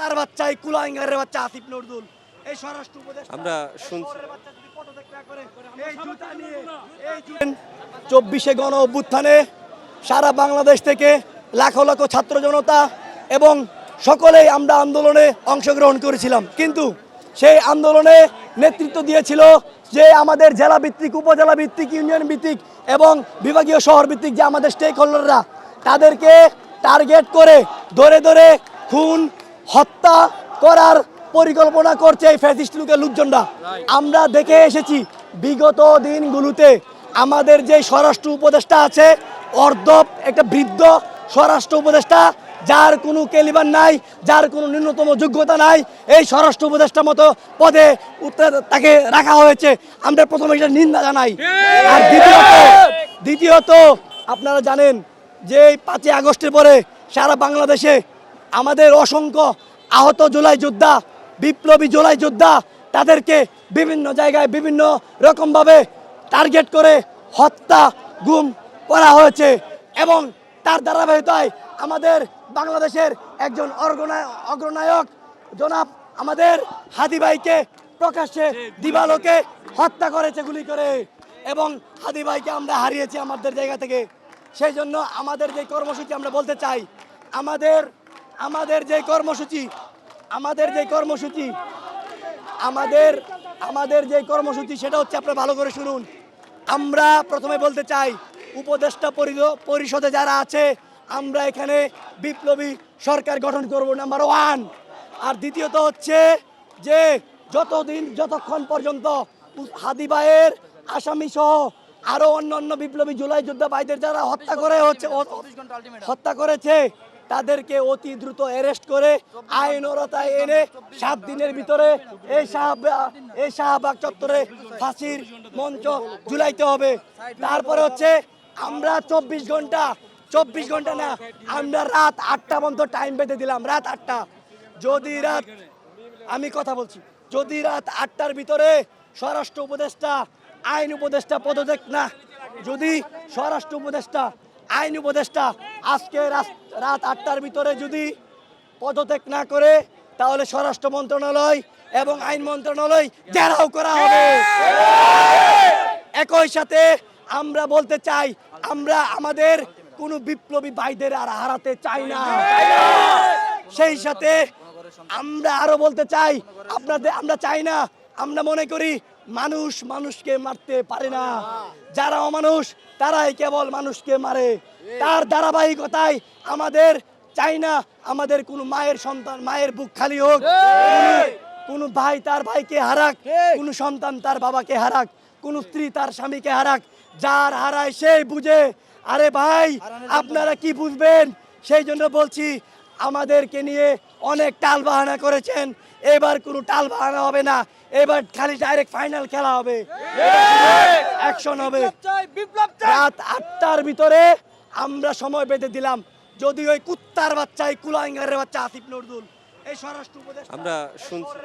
কুত্তার বাচ্চা এই কুলাঙ্গারের বাচ্চা আসিফ নজরুল এই স্বরাষ্ট্র উপদেষ্টা আমরা শুনছি। চব্বিশে গণ অভ্যুত্থানে সারা বাংলাদেশ থেকে লাখো লাখো ছাত্র জনতা এবং সকলেই আমরা আন্দোলনে অংশগ্রহণ করেছিলাম কিন্তু সেই আন্দোলনে নেতৃত্ব দিয়েছিল যে আমাদের জেলা ভিত্তিক উপজেলা ভিত্তিক ইউনিয়ন ভিত্তিক এবং বিভাগীয় শহর ভিত্তিক যে আমাদের স্টেক হোল্ডাররা তাদেরকে টার্গেট করে ধরে ধরে খুন হত্যা করার পরিকল্পনা করছে এই ফ্যাসিস্ট লুকের লোকজনরা। আমরা দেখে এসেছি, বিগত দিনগুলোতে আমাদের যে স্বরাষ্ট্র উপদেষ্টা আছে অর্ধপ একটা বৃদ্ধ স্বরাষ্ট্র উপদেষ্টা, যার কোনো কেলিবার নাই, যার কোনো ন্যূনতম যোগ্যতা নাই, এই স্বরাষ্ট্র উপদেষ্টা মতো পদে তাকে রাখা হয়েছে। আমরা প্রথমে এটা নিন্দা জানাই। আর দ্বিতীয়ত দ্বিতীয়ত আপনারা জানেন যে এই পাঁচই আগস্টের পরে সারা বাংলাদেশে আমাদের অসংখ্য আহত জুলাই যোদ্ধা, বিপ্লবী জুলাই যোদ্ধা, তাদেরকে বিভিন্ন জায়গায় বিভিন্ন রকমভাবে টার্গেট করে হত্যা, গুম করা হয়েছে এবং তার ধারাবাহিকতায় আমাদের বাংলাদেশের একজন অগ্রনায়ক জনাব আমাদের হাদি ভাইকে প্রকাশ্যে দিবালোকে হত্যা করেছে গুলি করে এবং হাদি ভাইকে আমরা হারিয়েছি আমাদের জায়গা থেকে। সেই জন্য আমাদের যে কর্মসূচি আমরা বলতে চাই, আমাদের আমাদের যে কর্মসূচি আমাদের যে কর্মসূচি আমাদের আমাদের যে কর্মসূচি সেটা হচ্ছে আপনারা ভালো করে শুনুন। আমরা প্রথমে বলতে চাই উপদেষ্টা পরিষদে যারা আছে আমরা এখানে বিপ্লবী সরকার গঠন করব নাম্বার ওয়ান আর দ্বিতীয়ত হচ্ছে যে যতদিন যতক্ষণ পর্যন্ত হাদি ভাইয়ের আসামি সহ আরও অন্য অন্য বিপ্লবী জুলাই যোদ্ধা ভাইদের যারা হত্যা করে হচ্ছে হত্যা করেছে তাদেরকে অতি দ্রুত অ্যারেস্ট করে আইনরতায় এনে সাত দিনের ভিতরে এই শাহবাগ এই শাহবাগ চত্বরে ফাঁসির মঞ্চ ঝুলাইতে হবে। তারপরে হচ্ছে আমরা চব্বিশ ঘণ্টা চব্বিশ ঘণ্টা না, আমরা রাত আটটা পর্যন্ত টাইম বেঁধে দিলাম, রাত আটটা। যদি রাত, আমি কথা বলছি, যদি রাত আটটার ভিতরে স্বরাষ্ট্র উপদেষ্টা, আইন উপদেষ্টা পদত্যাগ না, যদি স্বরাষ্ট্র উপদেষ্টা, আইন উপদেষ্টা আজকে রাত আটটার ভিতরে যদি পদত্যাগ না করে, তাহলে স্বরাষ্ট্র মন্ত্রণালয় এবং আইন মন্ত্রণালয় ঘেরাও করা হবে। একই সাথে আমরা বলতে চাই, আমরা আমাদের কোনো বিপ্লবী ভাইদের আর হারাতে চাই না। সেই সাথে আমরা আরও বলতে চাই, আপনাদের আমরা চাই না আমরা মনে করি মানুষ মানুষকে মারতে পারে না। যারা অমানুষ, তারাই কেবল মানুষকে মারে। তার ধারাবাহিকতায় আমাদের চাই না, আমাদের কোনো মায়ের সন্তান, মায়ের বুক খালি হোক। কোনো- ভাই তার ভাইকে হারাক, কোনো সন্তান তার বাবাকে হারাক, কোন স্ত্রী তার স্বামীকে হারাক। যার হারায় সেই বুঝে, আরে ভাই, আপনারা কি বুঝবেন? সেই জন্য বলছি, আমাদেরকে নিয়ে অনেক টাল বাহানা করেছেন। এবার কোনো টাল বাহানা হবে না। এবার খালি ডাইরেক্ট ফাইনাল খেলা হবে। অ্যাকশন হবে রাত আটটার ভিতরে আমরা সময় বেঁধে দিলাম। যদি ওই কুত্তার বাচ্চা এই কুলাঙ্গারের বাচ্চা আসিফ নরদুল এই স্বরাষ্ট্র উপদেষ্টা আমরা এই শুনছি।